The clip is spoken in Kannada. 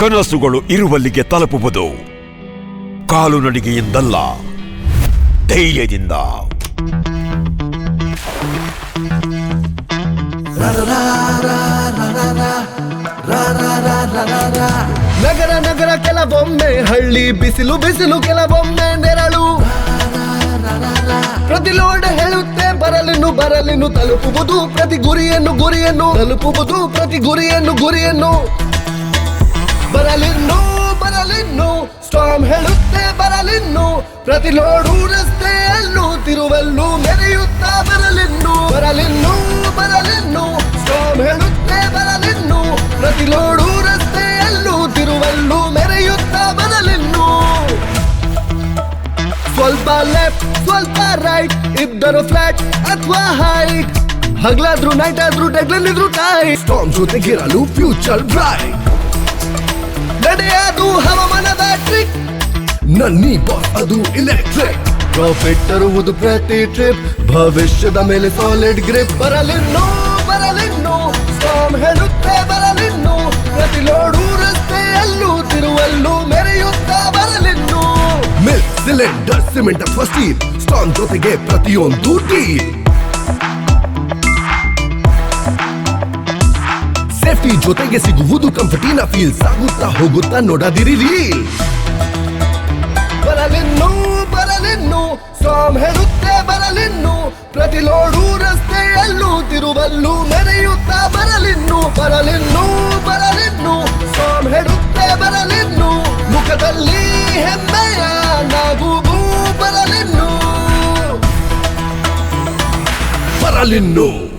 ಕನಸುಗಳು ಇರುವಲ್ಲಿಗೆ ತಲುಪುವುದು ಕಾಲು ನಡಿಗೆಯಿಂದಲ್ಲ, ಧೈರ್ಯದಿಂದ. ನಗರ ನಗರ, ಕೆಲವೊಮ್ಮೆ ಹಳ್ಳಿ, ಬಿಸಿಲು ಬಿಸಿಲು, ಕೆಲವೊಮ್ಮೆ ನೆರಳು. ಪ್ರತಿ ಲೋಡ್ ಹೇಳುತ್ತೆ, ಬರಲಿನ್ನು ಬರಲಿನ್ನು ತಲುಪುವುದು. ಪ್ರತಿ ಗುರಿಯನ್ನು ಗುರಿಯನ್ನು ತಲುಪುವುದು, ಪ್ರತಿ ಗುರಿಯನ್ನು ಗುರಿಯನ್ನು. ಬರಲಿನ್ನು ಬರಲಿನ್ನು, ಸ್ಟಾಮ್ ಹೇಳುತ್ತೆ ಬರಲಿನ್ನು, ಪ್ರತಿ ಲೋಡು ರಸ್ತೆಯಲ್ಲೂ ತಿರುವಲ್ಲೂ ಮೆರೆಯುತ್ತಾ ಬರಲಿನ್ನು ಬರಲಿನ್ನು ಬರಲಿನ್ನು, ಸ್ಟಾಮ್ ಹೇಳುತ್ತೆ ಬರಲಿನ್ನು, ಪ್ರತಿ ನೋಡು ರಸ್ತೆಯಲ್ಲೂ ತಿರುವಲ್ಲೂ ಮೆರೆಯುತ್ತಾ ಬರಲಿನ್ನು. ಸ್ವಲ್ಪ ಲೆಫ್ಟ್ ಸ್ವಲ್ಪ ರೈಟ್ ಇದ್ದರು ಫ್ಲಾಟ್ ಅಥವಾ ಹೈಟ್ ಹಗ್ಲಾದ್ರು ನೈಟ್ ಆದ್ರೂ ಡೆಗ್ಲಲ್ಲಿದ್ರು ಟೈಟ್ ಸ್ಟಾಮ್ ಜೊತೆಗಿರಲು ಫ್ಯೂಚರ್ ಬ್ರೈಟ್ ನಡೆಯದು ಹವಾಮಾನದ ಟ್ರಿಕ್ ನನ್ನಿ ಬಾಸ್ ಅದು ಇಲೆಕ್ಟ್ರಿಕ್ ಪ್ರಾಫಿಟ್ ತರುವುದು ಪ್ರತಿ ಟ್ರಿಪ್ ಭವಿಷ್ಯದ ಮೇಲೆ ಸಾಲಿಡ್ ಗ್ರಿಪ್ ಬರಲಿನ್ನು ಬರಲಿನ್ನು. ಸ್ಟಾಮ್ ಹೇಳುತ್ತೆ, ಬರಲಿನ್ನು. ಪ್ರತಿ ಲೋಡು ರಸ್ತೆಯಲ್ಲೂ, ತಿರುವಲ್ಲೂ ಮೆರೆಯುತ್ತಾ ಬರಲಿನ್ನು. ಮಿಲ್ಕ್ ಸಿಲಿಂಡರ್ ಸಿಮೆಂಟ್ ಅಥವಾ ಸ್ಟಾಮ್ ಜೊತೆಗೆ ಪ್ರತಿಯೊಂದು ಡೀಲ್ ಜೊತೆಗೆ ಸಿಗುವುದು ಕಂಫರ್ಟಿನ ಫೀಲ್ ಸಾಗುತ್ತಾ ಹೋಗುತ್ತಾ ನೋಡದಿರಿ ರೀಲ್ ಬರಲಿನ್ನು ಬರಲಿನ್ನು ಸ್ಟಾಮ್ ಹೇಳುತ್ತೆ ಬರಲಿನ್ನು. ಪ್ರತಿ ಲೋಡು ರಸ್ತೆಯಲ್ಲೂ, ತಿರುವಲ್ಲೂ ಮೆರೆಯುತ್ತಾ ಬರಲಿನ್ನು. ಬರಲಿನ್ನು ಬರಲಿನ್ನು ಸ್ಟಾಮ್ ಹೇಳುತ್ತೆ ಬರಲಿನ್ನು. ಮುಖದಲ್ಲಿ ಹೆಮ್ಮೆಯ ನಗುವು ಬರಲಿನ್ನು. ಬರಲಿನ್ನು.